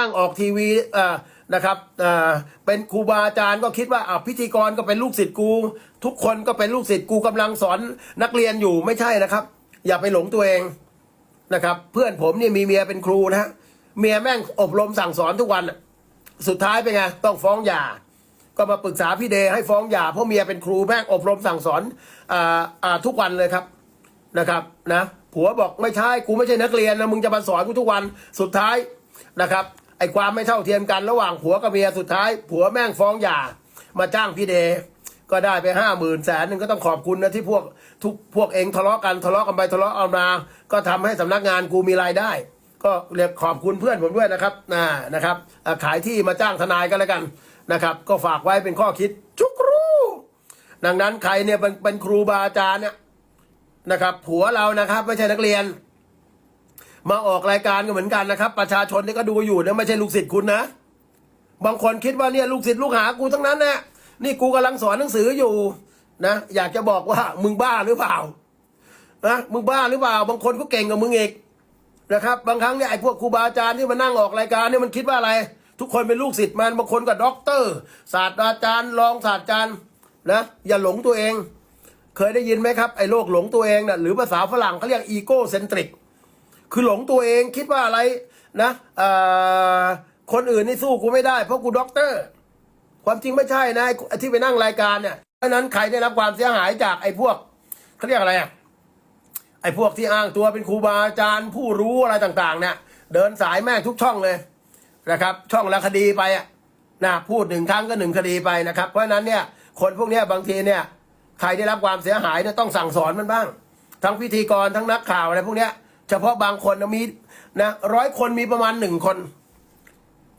นั่งออกทีวีอ่อนะครับเอ่อเป็นครูบาอาจารย์ก็คิดว่าอะพิธีกรก็เป็นลูกศิษย์กู ทุกคนก็เป็นลูกศิษย์กูกำลังสอนนักเรียนอยู่ไม่ใช่นะครับ อย่าไปหลงตัวเองนะครับ เพื่อนผมเนี่ยมีเมียเป็นครูนะฮะเมียแม่งอบรมสั่งสอนทุกวันอะสุดท้ายเป็นไงต้องฟ้องหย่า ก็มาปรึกษาพี่เดย์ให้ฟ้องหย่าเพราะเมียเป็นครูแม่งอบรมสั่งสอนอ่าอ่าทุกวันเลยครับนะครับนะผัวบอกไม่ใช่กูไม่ใช่นักเรียนนะมึงจะมาสอนกูทุกวันสุดท้ายนะครับ ไอ้ความไม่เท่าเทียมกันระหว่างผัวกับเมียสุดท้าย ผัวแม่งฟ้องหย่า มาจ้างพี่เดก็ได้ไปห้าหมื่นแสนหนึ่งก็ต้องขอบคุณนะที่พวกทุกพวกเองทะเลาะกันทะเลาะกันไปทะเลาะเอามา ก็ทำให้สำนักงานกูมีรายได้ ก็เรียกขอบคุณเพื่อนผมด้วยนะครับนะนะครับขายที่มาจ้างทนายกันแล้วกันนะครับ ก็ฝากไว้เป็นข้อคิดจุกรูดังนั้นใครเนี่ยเป็นเป็นครูบาอาจารย์เนี่ยนะครับ ผัวเรานะครับ ไม่ใช่นักเรียน มาออกรายการก็เหมือนกันนะครับ ประชาชนที่ก็ดูอยู่นี่ไม่ใช่ลูกศิษย์คุณนะ บางคนคิดว่าเนี่ยลูกศิษย์ลูกหากูทั้งนั้นแน่นี่กูกำลังสอนหนังสืออยู่นะอยากจะบอกว่ามึงบ้าหรือเปล่านะมึงบ้าหรือเปล่า บางคนก็เก่งกว่ามึงอีกนะครับ บางครั้งเนี่ยไอ้พวกครูบาอาจารย์ที่มานั่งออกรายการเนี่ยมันคิดว่าอะไร ทุกคนเป็นลูกศิษย์มันบางคนก็ด็อกเตอร์ ศาสตราจารย์รองศาสตราจารย์นะอย่าหลงตัวเอง เคยได้ยินไหมครับไอ้โรคหลงตัวเองนะ่ะหรือภาษาฝรั่งเขาเรียกอีโก้เซนทริก คือหลงตัวเองคิดว่าอะไรนะคนอื่นนี่สู้กูไม่ได้เพราะกูด็อกเตอร์ ความจริงไม่ใช่นะที่ไปนั่งรายการเนี่ยเพราะนั้นใครได้รับความเสียหายจากไอ้พวกเขาเรียกอะไรอะไอ้พวกที่อ้างตัวเป็นครูบาอาจารย์ผู้รู้อะไรต่างๆ เนี่ย เดินสายแม่งทุกช่องเลยนะครับ ช่องละคดีไปอะนะพูดหนึ่งครั้งก็หนึ่งคดีไปนะครับ เพราะฉะนั้นเนี่ยคนพวกนี้บางทีเนี่ยใครได้รับความเสียหายเนี่ยต้องสั่งสอนมันบ้าง ทั้งพิธีกรทั้งนักข่าวอะไรพวกเนี้ย เฉพาะบางคนนะมีนะร้อยคนมีประมาณหนึ่งคน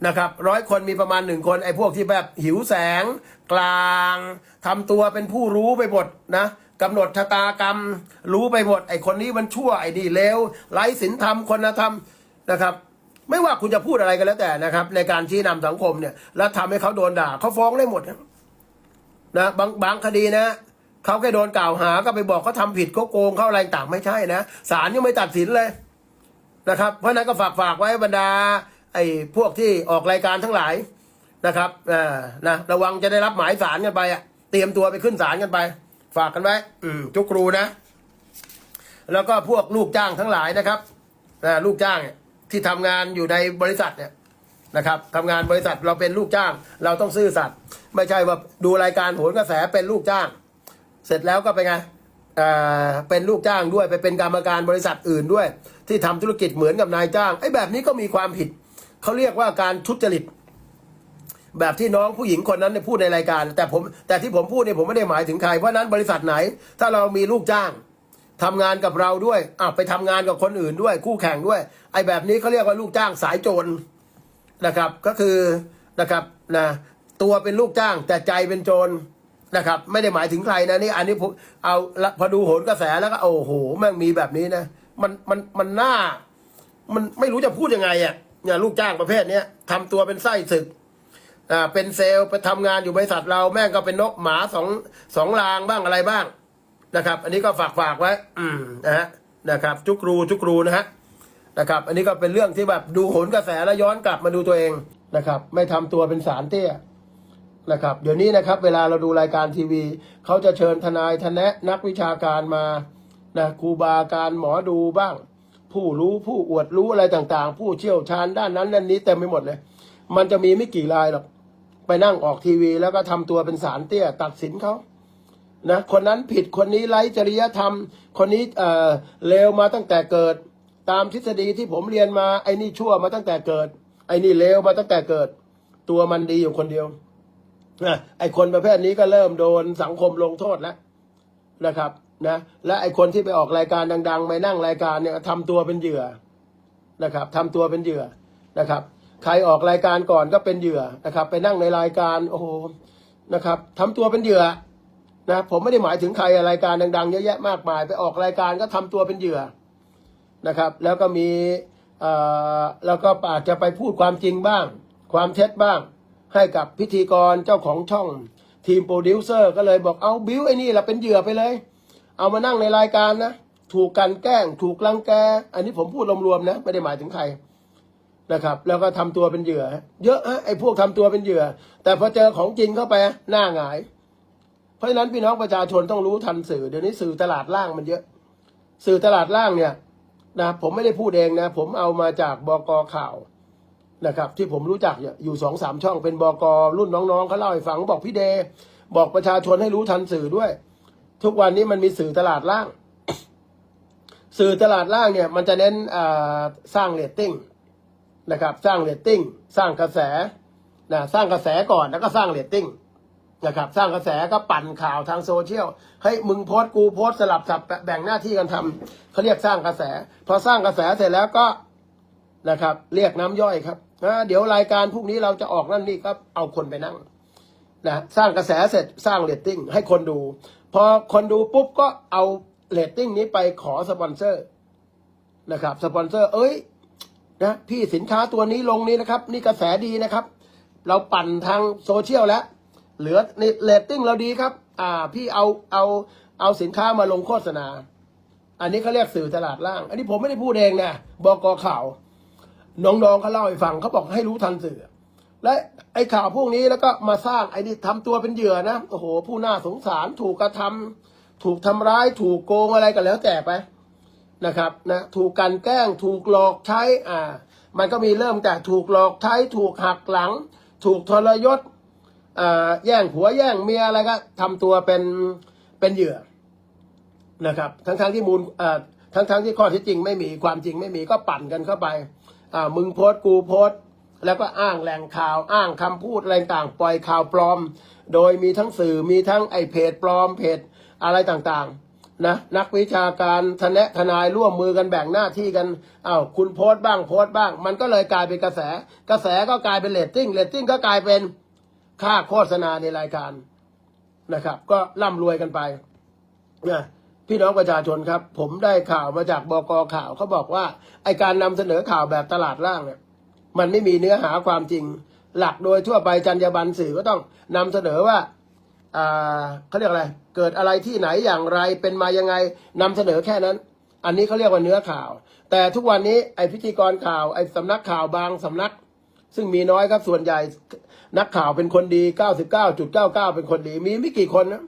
นะครับร้อยคนมีประมาณหนึ่งคนไอ้พวกที่แบบหิวแสงกลางทำตัวเป็นผู้รู้ไปหมดนะกำหนดชะตากรรม รู้ไปหมดไอ้คนนี้มันชั่วไอ้นี่เลวไร้ศีลธรรมคนธรรมนะครับ ไม่ว่าคุณจะพูดอะไรก็แล้วแต่นะครับ ในการชี้นำสังคมเนี่ย แล้วทำให้เขาโดนด่าเขาฟ้องได้หมดนะนะบางบางคดีนะ เขาแค่โดนกล่าวหาก็ไปบอกเขาทำผิดเขาโกงเขาอะไรต่างไม่ใช่นะศาลยังไม่ตัดสินเลยนะครับ เพราะนั้นก็ฝากฝากไว้บรรดาไอ้พวกที่ออกรายการทั้งหลายนะครับอ่านะระวังจะได้รับหมายสารกันไปอะเตรียมตัวไปขึ้นศาลกันไป ฝากกันไว้อืมจุกครูนะ แล้วก็พวกลูกจ้างทั้งหลายนะครับลูกจ้างเนี่ที่ทำงานอยู่ในบริษัทเนี่ยนะครับทำงานบริษัทเราเป็นลูกจ้าง เราต้องซื่อสัตย์ไม่ใช่ว่าดูรายการโหนกระแสเป็นลูกจ้าง สร็จแล้วก็ไปไงเอ่อเป็นลูกจ้างด้วยไปเป็นกรรมการบริษัทอื่นด้วย ที่ทำธุรกิจเหมือนกับนายจ้างไอ้แบบนี้ก็มีความผิดเขาเรียกว่าการทุจริต แบบที่น้องผู้หญิงคนนั้นเนี่ยพูดในรายการ แต่ผมแต่ที่ผมพูดเนี่ยผมไม่ได้หมายถึงใครเพราะนั้นบริษัทไหน ถ้าเรามีลูกจ้างทำงานกับเราด้วยอะไปทำงานกับคนอื่นด้วย คู่แข่งด้วย ไอ้แบบนี้เขาเรียกว่าลูกจ้างสายโจรนะครับ ก็คือนะครับนะตัวเป็นลูกจ้างแต่ใจเป็นโจร นะครับ ไม่ได้หมายถึงใครนะนี่อันนี้ผมเอาพอดูโหนกระแสแล้วก็โอ้โหแม่งมีแบบนี้นะมันมันมันน่า มันไม่รู้จะพูดยังไงอะเนี่ยลูกจ้างประเภทเนี้ยทำตัวเป็นไส้ศึกอ่าเป็นเซลล์ไปทำงานอยู่บริษัทเราแม่งก็เป็นนกหมาสองสองรางบ้างอะไรบ้างนะครับ อันนี้ก็ฝากฝากไว้ อืมนะฮะนะครับ จุกรูจุกรูนะฮะนะครับ อันนี้ก็เป็นเรื่องที่แบบดูโหนกระแสแล้วย้อนกลับมาดูตัวเองนะครับ ไม่ทำตัวเป็นสารเตี้ย นะครับ เดี๋ยวนี้นะครับ เวลาเราดูรายการทีวี เขาจะเชิญทนายทนะนักวิชาการมานะครูบาอาการหมอดูบ้าง ผู้รู้ผู้อวดรู้อะไรต่างๆ ผู้เชี่ยวชาญด้านนั้นด้านนี้เต็มไปหมดเลย มันจะมีไม่กี่รายหรอกไปนั่งออกทีวี แล้วก็ทำตัวเป็นสารเตี้ยตัดสินเขานะคนนั้นผิดคนนี้ไร้จริยธรรม คนนี้เอ่อเลวมาตั้งแต่เกิด ตามทฤษฎีที่ผมเรียนมาไอ้นี่ชั่วมาตั้งแต่เกิด ไอ้นี่เลวมาตั้งแต่เกิด ตัวมันดีอยู่คนเดียว นะไอคนประเภทนี้ก็เริ่มโดนสังคมลงโทษแล้วนะครับนะและไอคนที่ไปออกรายการดังๆไปนั่งรายการเนี่ยทำตัวเป็นเหยื่อนะครับทำตัวเป็นเหยื่อนะครับ ใครออกรายการก่อนก็เป็นเหยื่อนะครับ ไปนั่งในรายการโอ้โหนะครับทำตัวเป็นเหยื่อนะผมไม่ได้หมายถึงใครรายการดังๆเยอะแยะมากมาย ไปออกรายการก็ทำตัวเป็นเหยื่อนะครับ แล้วก็มีเอ่อแล้วก็อาจจะไปพูดความจริงบ้าง ความเท็จบ้าง ให้กับพิธีกรเจ้าของช่องทีมโปรดิวเซอร์ก็เลยบอกเอาบิวไอ้นี่เราเป็นเหยื่อไปเลย เอามานั่งในรายการนะ ถูกกันแกล้ง ถูกลังแก อันนี้ผมพูดรวมๆนะ ไม่ได้หมายถึงใครนะครับ แล้วก็ทำตัวเป็นเหยื่อ เยอะฮะไอ้พวกทำตัวเป็นเหยื่อ แต่พอเจอของจริงเข้าไปหน้าหงาย เพราะฉะนั้นพี่น้องประชาชนต้องรู้ทันสื่อเดี๋ยวนี้สื่อตลาดล่างมันเยอะ สื่อตลาดล่างเนี่ยนะผมไม่ได้พูดเองนะ ผมเอามาจากบกข่าว นะครับ ที่ผมรู้จักอยู่สองสามช่องเป็นบกรุ่นน้องๆเขาเล่าให้ฟังบอกพี่เดย์บอกประชาชนให้รู้ทันสื่อด้วย ทุกวันนี้มันมีสื่อตลาดล่าง สื่อตลาดล่างเนี่ย มันจะเน้นสร้างเรตติ้งนะครับ สร้างเรตติ้งสร้างกระแสนะสร้างกระแสก่อนแล้วก็สร้างเรตติ้งนะครับ สร้างกระแสก็ปั่นข่าวทางโซเชียลให้มึงโพสกูโพสสลับสับแบ่งหน้าที่กันทำเขาเรียกสร้างกระแส พอสร้างกระแสเสร็จแล้วก็นะครับ เรียกน้ำย่อยครับ นะเดี๋ยวรายการพวกนี้เราจะออกนั่นนี่ก็เอาคนไปนั่งนะสร้างกระแสเสร็จสร้างเรตติ้งให้คนดู พอคนดูปุ๊บก็เอาเรตติ้งนี้ไปขอสปอนเซอร์นะครับสปอนเซอร์ เอ้ยนะพี่สินค้าตัวนี้ลงนี้นะครับ นี่กระแสดีนะครับ เราปั่นทางโซเชียลแล้ว เหลือในเรตติ้งเราดีครับ อ่าพี่เอาเอาเอาสินค้ามาลงโฆษณา อันนี้เขาเรียกสื่อตลาดล่าง อันนี้ผมไม่ได้พูดเองนะบอกข่าว น้องๆเขาเล่าให้ฟังเขาบอกให้รู้ทันสื่อ และไอ้ข่าวพวกนี้แล้วก็มาสร้างไอ้นี่ทำตัวเป็นเหยื่อนะโอ้โห ผู้น่าสงสารถูกกระทำถูกทำร้ายถูกโกงอะไรกันแล้วแต่ไปนะครับนะถูกกันแกล้งถูกหลอกใช้อ่า มันก็มีเริ่มแต่ถูกหลอกใช้ถูกหักหลัง ถูกทรยศอ่าแย่งผัวแย่งเมียอะไรก็ทำตัวเป็นเป็นเหยื่อนะครับ ทั้งๆทที่มูลอ่าทั้งๆทที่ข้อเท็จจริงไม่มีความจริงไม่มีก็ปั่นกันเข้าไป อ่ามึงโพสกูโพสแล้วก็อ้างแหล่งข่าวอ้างคำพูดอะไรต่างปล่อยข่าวปลอม โดยมีทั้งสื่อมีทั้งไอเพจปลอมเพจอะไรต่างๆนะนักวิชาการทนะทนายร่วมมือกันแบ่งหน้าที่กันอ้าวคุณโพสบ้างโพสบ้าง มันก็เลยกลายเป็นกระแส กระแสก็กลายเป็นเรตติ้งเรตติ้งก็กลายเป็นค่าโฆษณาในรายการนะครับ ก็ร่ำรวยกันไปนะ พี่น้องประชาชนครับ ผมได้ข่าวมาจากบกข่าวเขาบอกว่าไอการนำเสนอข่าวแบบตลาดล่างเนี่ยมันไม่มีเนื้อหาความจริง หลักโดยทั่วไปจรรยาบรรณสื่อก็ต้องนำเสนอว่าอ่าเขาเรียกอะไร เกิดอะไรที่ไหนอย่างไรเป็นมายังไงนำเสนอแค่นั้น อันนี้เขาเรียกว่าเนื้อข่าว แต่ทุกวันนี้ไอพิธีกรข่าวไอสำนักข่าวบางสำนัก ซึ่งมีน้อยครับส่วนใหญ่นักข่าวเป็นคนดี 99.99 เป็นคนดี มีไม่กี่คนนะ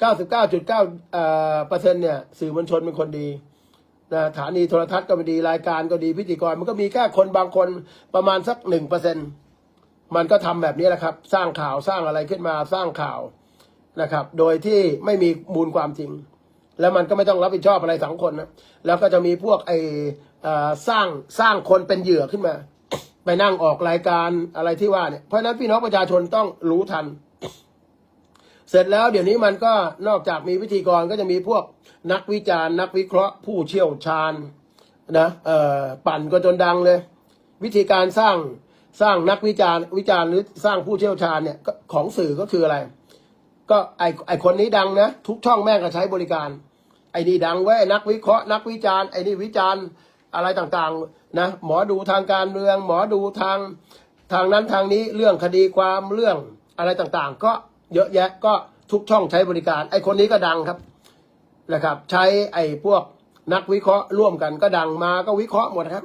99.9เอ่อเปอร์เซ็นต์เนี่ยสื่อมวลชนเป็นคนดีนะฐานีโทรทัศน์ก็ดีรายการก็ดีพิธีกร มันก็มีแค่คนบางคนประมาณสักหนึ่งเปอร์เซ็นมันก็ทำแบบนี้แหละครับ สร้างข่าวสร้างอะไรขึ้นมาสร้างข่าวนะครับ โดยที่ไม่มีมูลความจริง แล้วมันก็ไม่ต้องรับผิดชอบอะไรสังคมนะแล้วก็จะมีพวกไอเอ่อสร้างสร้างคนเป็นเหยื่อขึ้นมา ไปนั่งออกรายการอะไรที่ว่าเนี่ยเพราะฉะนั้นพี่น้องประชาชนต้องรู้ทัน เสร็จแล้วเดี๋ยวนี้มันก็นอกจากมีพิธีกรก็จะมีพวกนักวิจารณ์ นักวิเคราะห์ผู้เชี่ยวชาญนะเอ่อปั่นก็จนดังเลย วิธีการสร้างสร้างนักวิจารณ์วิจารณ์หรือสร้างผู้เชี่ยวชาญเนี่ยของสื่อก็คืออะไร ก็ไอไอคนนี้ดังนะ ทุกช่องแม่งก็ใช้บริการ ไอนี่ดังไว้ยนักวิเคราะห์นักวิจารณ์ไอนี่วิจารณ์อะไรต่างๆนะหมอดูทางการเมือง หมอดูทางทางนั้นทางนี้เรื่องคดีความเรื่องอะไรต่างๆ ก็ เยอะแยะก็ทุกช่องใช้บริการ ไอคนนี้ก็ดังครับนะครับ ใช้ไอพวกนักวิเคราะห์ร่วมกันก็ดังมาก็วิเคราะห์หมดครับ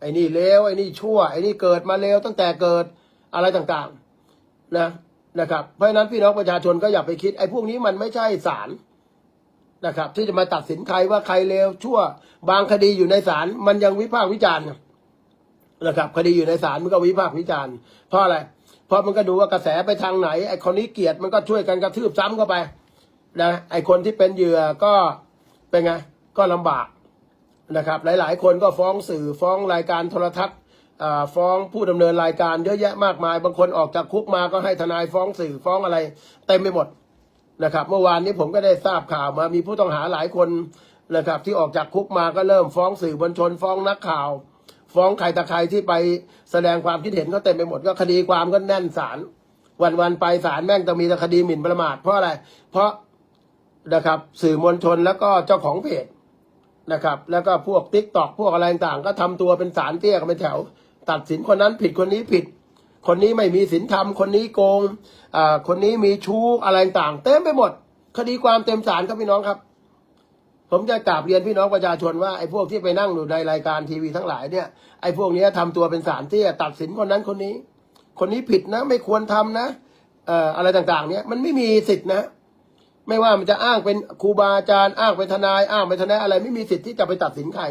ไอนี่เลวไอนี่ชั่ว ไอนี่เกิดมาเลวตั้งแต่เกิดอะไรต่างๆนะนะครับเพราะฉะนั้นพี่น้องประชาชนก็อย่าไปคิดไอ้พวกนี้มันไม่ใช่ศาลนะครับ ที่จะมาตัดสินใครว่าใครเลวชั่ว บางคดีอยู่ในศาลมันยังวิพากษ์วิจารณ์นะครับ คดีอยู่ในศาลมันก็วิพากษ์วิจารณ์เพราะอะไร เพราะมันก็ดูว่ากระแสไปทางไหนไอ้คนนี้เกลียดมันก็ช่วยกันกระทืบซ้ำเข้าไปนะไอ้คนที่เป็นเหยื่อก็เป็นไงก็ลำบากนะครับ หลาย ๆ คนก็ฟ้องสื่อฟ้องรายการโทรทัศน์อ่าฟ้องผู้ดำเนินรายการเยอะแยะมากมาย บางคนออกจากคุกมาก็ให้ทนายฟ้องสื่อฟ้องอะไรเต็มไปหมดนะครับ เมื่อวานนี้ผมก็ได้ทราบข่าวมามีผู้ต้องหาหลายคนนะครับ ที่ออกจากคุกมาก็เริ่มฟ้องสื่อมวลชนฟ้องนักข่าว ฟ้องใครตะใครที่ไปแสดงความคิดเห็นก็เต็มไปหมดก็คดีความก็แน่นศาลวันวันไปศาลแม่งจะมีแต่คดีหมิ่นประมาทเพราะอะไร เพราะนะครับ สื่อมวลชนแล้วก็เจ้าของเพจนะครับ แล้วก็พวกติ๊กตอกพวกอะไรต่างก็ทำตัวเป็นสารเตี้ยกันเป็นแถว ตัดสินคนนั้นผิดคนนี้ผิด คนนี้ไม่มีศีลธรรม คนนี้โกงอ่าคนนี้มีชู้อะไรต่างเต็มไปหมด คดีความเต็มศาลครับพี่น้องครับ ผมจะกราบเรียนพี่น้องประชาชนว่าไอ้พวกที่ไปนั่งอยู่ในรายการทีวีทั้งหลายเนี่ยไอ้พวกนี้ยทำตัวเป็นสารที่จะตัดสินคนนั้นคนนี้ คนนี้ผิดนะ ไม่ควรทำนะเอ่ออะไรต่างๆ เนี่ยมันไม่มีสิทธินะ ไม่ว่ามันจะอ้างเป็นครูบาอาจารย์อ้างเป็นทนายอ้างเป็นทนายอะไรไม่มีสิทธิ์ที่จะไปตัดสินใคร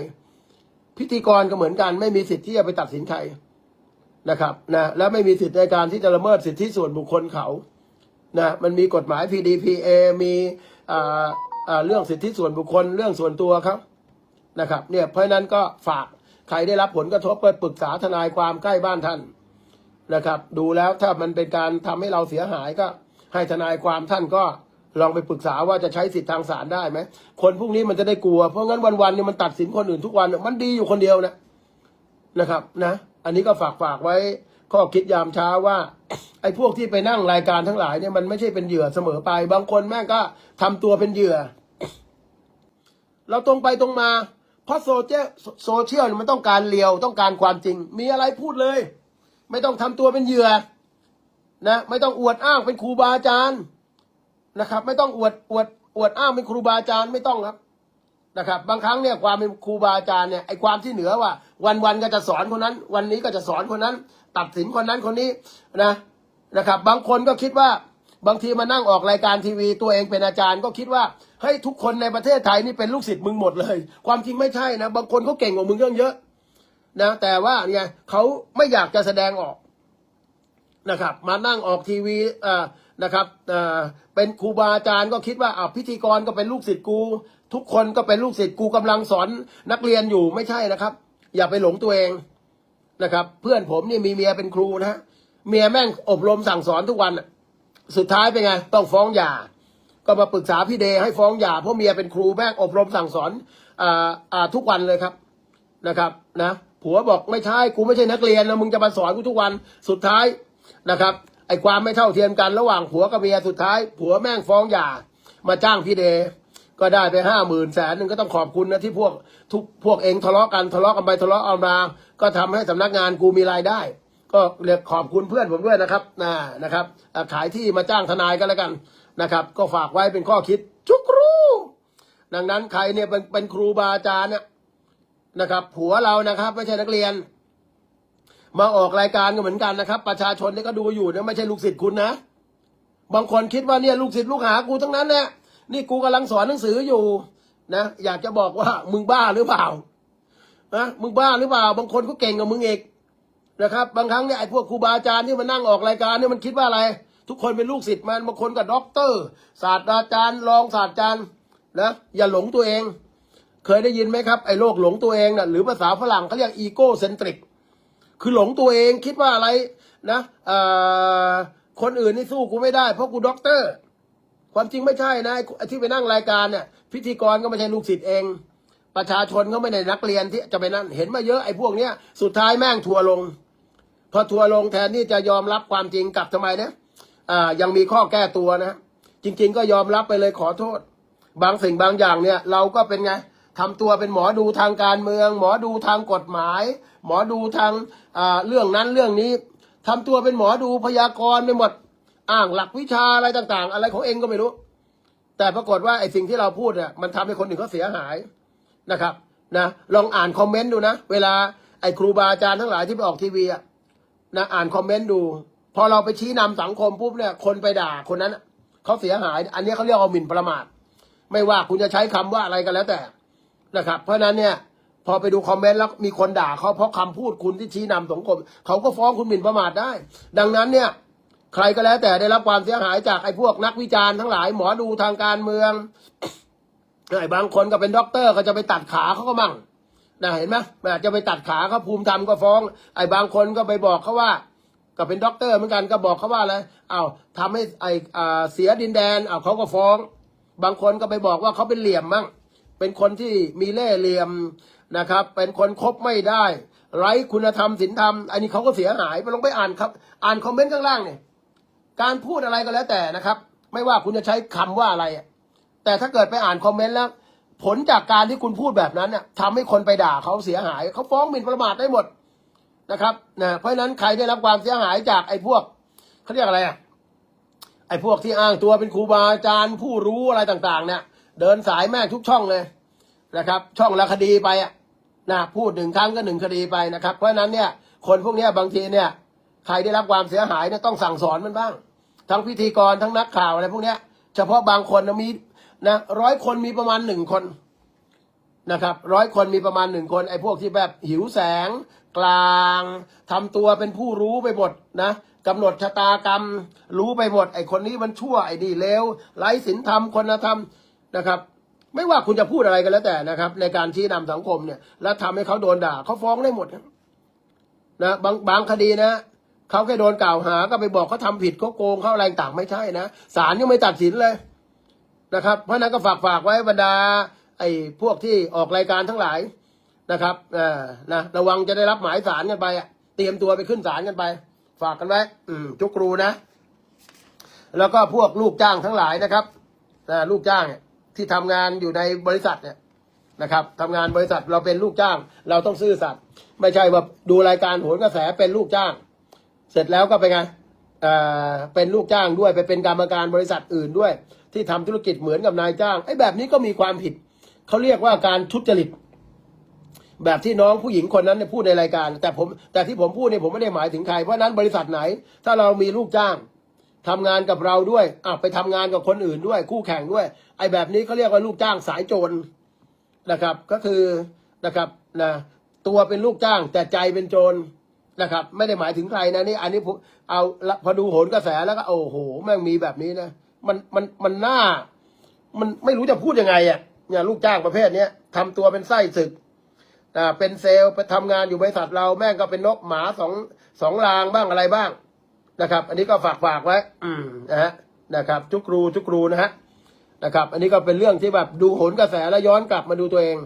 พิธีกรก็เหมือนกัน ไม่มีสิทธิ์ที่จะไปตัดสินใครนะครับนะและไม่มีสิทธิ์ในการที่จะละเมิดสิทธิส่วนบุคคลเขานะมันมีกฎหมาย PDPA มีอ่า เรื่องสิทธิส่วนบุคคลเรื่องส่วนตัวครับนะครับเนี่ยเพราะนั้นก็ฝากใครได้รับผลกระทบไปปรึกษาทนายความใกล้บ้านท่านนะครับ ดูแล้วถ้ามันเป็นการทำให้เราเสียหายก็ให้ทนายความท่านก็ลองไปปรึกษาว่าจะใช้สิทธิทางศาลได้ไหมคนพวกนี้มันจะได้กลัว เพราะงั้นวันๆเนี่ยมันตัดสินคนอื่นทุกวันมันดีอยู่คนเดียวนะนะครับนะ อันนี้ก็ฝากฝากไว้ ข้อคิดยามเช้าว่า ไอ้พวกที่ไปนั่งรายการทั้งหลายเนี่ยมันไม่ใช่เป็นเหยื่อเสมอไป บางคนแม่งก็ทำตัวเป็นเหยื่อ เราตรงไปตรงมา เพราะโซเชียลโซเชียลมันต้องการเลียวต้องการความจริง มีอะไรพูดเลย ไม่ต้องทำตัวเป็นเหยื่อนะไม่ต้องอวดอ้างเป็นครูบาอาจารย์นะครับ ไม่ต้องอวดอวดอวดอ้างเป็นครูบาอาจารย์ไม่ต้องครับ นะครับ บางครั้งเนี่ยความเป็นครูบาอาจารย์เนี่ยไอความที่เหนือว่า วันวันก็จะสอนคนนั้น วันนี้ก็จะสอนคนนั้น ตัดสินคนนั้นคนนี้นะนะครับ บางคนก็คิดว่าบางทีมานั่งออกรายการทีวี ตัวเองเป็นอาจารย์ก็คิดว่าให้ยทุกคนในประเทศไทยนี่เป็นลูกศิษย์มึงหมดเลย ความจริงไม่ใช่นะ บางคนเขาเก่งกว่ามึงเยอะเยอะนะแต่ว่าเนี่ยเขาไม่อยากจะแสดงออก นะครับ มานั่งออกทีวีนะครับเป็นครูบาอาจารย์ก็คิดว่าพิธีกรก็เป็นลูกศิษย์กู ทุกคนก็เป็นลูกศิษย์กูกำลังสอนนักเรียนอยู่ไม่ใช่นะครับ อย่าไปหลงตัวเองนะครับ เพื่อนผมนี่มีเมียเป็นครูนะเมียแม่งอบรมสั่งสอนทุกวันสุดท้ายเป็นไงต้องฟ้องหย่า ก็มาปรึกษาพี่เดย์ให้ฟ้องหย่าเพราะเมียเป็นครูแม่งอบรมสั่งสอนอ่าอ่าทุกวันเลยครับนะครับนะผัวบอกไม่ใช่กูไม่ใช่นักเรียนนะมึงจะมาสอนกูทุกวันสุดท้าย นะครับไอ้ความไม่เท่าเทียมกันระหว่างผัวกับเมียสุดท้าย ผัวแม่งฟ้องหย่า มาจ้างพี่เดก็ได้ไปห้าหมื่นแสนหนึ่งก็ต้องขอบคุณนะที่พวกทุกพวกเองทะเลาะกันทะเลาะกันไปทะเลาะเอามาก็ทำให้สำนักงานกูมีรายได้ ก็เรียกขอบคุณเพื่อนผมด้วยนะครับนะนะครับขายที่มาจ้างทนายก็แล้วกันนะครับ ก็ฝากไว้เป็นข้อคิดจุกรูดังนั้นใครเนี่ยเป็นเป็นครูบาอาจารย์เนี่ยนะครับ ผัวเรานะครับ ไม่ใช่นักเรียน มาออกรายการก็เหมือนกันนะครับ ประชาชนนี่ก็ดูอยู่นะไม่ใช่ลูกศิษย์คุณนะ บางคนคิดว่าเนี่ยลูกศิษย์ลูกหากูทั้งนั้นแหละนี่กูกำลังสอนหนังสืออยู่นะอยากจะบอกว่ามึงบ้าหรือเปล่านะมึงบ้าหรือเปล่า บางคนก็เก่งกว่ามึงเอกนะครับ บางครั้งเนี่ยไอ้พวกครูบาอาจารย์ที่มานั่งออกรายการเนี่ยมันคิดว่าอะไร ทุกคนเป็นลูกศิษย์มันบางคนก็ด็อกเตอร์ ศาสตราจารย์รองศาสตราจารย์นะอย่าหลงตัวเอง เคยได้ยินไหมครับไอ้โรคหลงตัวเองน่ะหรือภาษาฝรั่งเขาเรียกอีโก้เซนทริก คือหลงตัวเองคิดว่าอะไรนะคนอื่นนี่สู้กูไม่ได้เพราะกูด็อกเตอร์ ความจริงไม่ใช่นะที่ไปนั่งรายการเนี่ยพิธีกรก็ไม่ใช่ลูกศิษย์เอง ประชาชนก็ไม่ได้นักเรียนที่จะไปนั่นเห็นมาเยอะไอ้พวกเนี้ยสุดท้ายแม่งทัวลง พอทัวลงแทนที่จะยอมรับความจริงกลับทำไมเนี่ยยังมีข้อแก้ตัวนะ จริง ๆ ก็ยอมรับไปเลยขอโทษ บางสิ่งบางอย่างเนี่ย เราก็เป็นไง ทำตัวเป็นหมอดูทางการเมือง หมอดูทางกฎหมาย หมอดูทางเรื่องนั้นเรื่องนี้ทำตัวเป็นหมอดูพยากรณ์ไปหมดอ้างหลักวิชาอะไรต่างๆ อะไรของเองก็ไม่รู้ แต่ปรากฏว่าไอ้สิ่งที่เราพูดเนี่ยมันทำให้คนอื่นเขาเสียหายนะครับนะลองอ่านคอมเมนต์ดูนะ เวลาไอ้ครูบาอาจารย์ทั้งหลายที่ไปออกทีวีอะนะอ่านคอมเมนต์ดู พอเราไปชี้นำสังคมปุ๊บเนี่ยคนไปด่าคนนั้นเขาเสียหาย อันนี้เขาเรียกว่าหมิ่นประมาท ไม่ว่าคุณจะใช้คำว่าอะไรก็แล้วแต่ นะครับ เพราะฉะนั้นเนี่ยพอไปดูคอมเมนต์แล้วมีคนด่าเขาเพราะคำพูดคุณที่ชี้นำสังคมเขาก็ฟ้องคุณหมิ่นประมาทได้ ดังนั้นเนี่ย ใครก็แล้วแต่ได้รับความเสียหายจากไอ้พวกนักวิจารณ์ทั้งหลายหมอดูทางการเมืองไอ้บางคนก็เป็นด็อกเตอร์ก็จะไปตัดขาเขาก็มั่งนะเห็นไหมอาจจะไปตัดขาเขาภูมิธรรมก็ฟ้อง ไอ้บางคนก็ไปบอกเขาว่า ก็เป็นด็อกเตอร์เหมือนกันก็บอกเขาว่าอะไรเอ้าวทำให้ไอ้เสียดินแดนอ้าเขาก็ฟ้อง บางคนก็ไปบอกว่าเขาเป็นเหลี่ยมมั่ง เป็นคนที่มีเล่ห์เหลี่ยมนะครับ เป็นคนคบไม่ได้ ไร้คุณธรรมศีลธรรม อันนี้เขาก็เสียหายไปลองไปอ่านครับ อ่านคอมเมนต์ข้างล่างเนี่ยการพูดอะไรก็แล้วแต่นะครับ ไม่ว่าคุณจะใช้คำว่าอะไร แต่ถ้าเกิดไปอ่านคอมเมนต์แล้ว ผลจากการที่คุณพูดแบบนั้นเนี่ยทำให้คนไปด่าเขาเสียหายเขาฟ้องหมิ่นประมาทได้หมดนะครับนะเพราะฉะนั้นใครได้รับความเสียหายจากไอ้พวกเขาเรียกอะไรอะไอ้พวกที่อ้างตัวเป็นครูบาอาจารย์ผู้รู้อะไรต่าง ๆ เนี่ย เดินสายแม่ทุกช่องเลยนะครับ ช่องละคดีไปอะนะพูดหนึ่งครั้งก็หนึ่งคดีไปนะครับ เพราะฉะนั้นเนี่ยคนพวกนี้บางทีเนี่ยใครได้รับความเสียหายเนี่ยต้องสั่งสอนมันบ้าง ทั้งพิธีกรทั้งนักข่าวอะไรพวกเนี้ย เฉพาะบางคนนะมีนะร้อยคนมีประมาณหนึ่งคนนะครับร้อยคนมีประมาณหนึ่งคน ไอ้พวกที่แบบหิวแสง กลางทำตัวเป็นผู้รู้ไปหมดนะกำหนดชะตากรรม รู้ไปหมด ไอ้คนนี้มันชั่วไอ้นี่เลวไร้ศีลธรรมคนธรรม นะครับ ไม่ว่าคุณจะพูดอะไรกันแล้วแต่นะครับ ในการชี้นำสังคมเนี่ย แล้วทำให้เขาโดนด่าเขาฟ้องได้หมดนะบางบางคดีนะเขาแค่โดนกล่าวหาก็ไปบอกเขาทำผิดเขาโกงเขาอะไรต่างไม่ใช่นะศาลยังไม่ตัดสินเลยนะครับ เพราะนั้นก็ฝากฝากไว้บรรดา ไอ้พวกที่ออกรายการทั้งหลายนะครับเออนะระวังจะได้รับหมายสารกันไปเตรียมตัวไปขึ้นศาลกันไป ฝากกันไว้ อืมจุกรูนะ แล้วก็พวกลูกจ้างทั้งหลายนะครับอ่าลูกจ้างเนี่ย ที่ทำงานอยู่ในบริษัทเนี่ยนะครับทำงานบริษัทเราเป็นลูกจ้าง เราต้องซื่อสัตย์ไม่ใช่ว่าดูรายการโหนกระแสเป็นลูกจ้าง เสร็จแล้วก็ไปไงเอ่อเป็นลูกจ้างด้วยไปเป็นกรรมการบริษัทอื่นด้วย ที่ทำธุรกิจเหมือนกับนายจ้างไอ้แบบนี้ก็มีความผิดเขาเรียกว่าการทุจริตแบบที่น้องผู้หญิงคนนั้นเนี่ยพูดในรายการ แต่ผมแต่ที่ผมพูดเนี่ยผมไม่ได้หมายถึงใครเพราะนั้นบริษัทไหน ถ้าเรามีลูกจ้างทำงานกับเราด้วยอะไปทำงานกับคนอื่นด้วย คู่แข่งด้วย อ้แบบนี้เขาเรียกว่าลูกจ้างสายโจรนะครับ ก็คือนะครับนะตัวเป็นลูกจ้างแต่ใจเป็นโจรนะครับ ไม่ได้หมายถึงใครนะนี่อันนี้เอาพอดูโหนกระแสแล้วก็โอ้โหแม่งมีแบบนี้นะมันมันมันน่า มันไม่รู้จะพูดยังไงอะเนี่ยลูกจ้างประเภทเนี้ยทำตัวเป็นไส้ศึกอ่าเป็นเซลล์ไปทำงานอยู่บริษัทเราแม่งก็เป็นนกหมาสองสองรางบ้างอะไรบ้างนะครับ อันนี้ก็ฝากฝากไว้อืมนะฮะนะครับจุกรูจุกรูนะฮะ นะครับ อันนี้ก็เป็นเรื่องที่แบบดูโหนกระแสแล้วย้อนกลับมาดูตัวเอง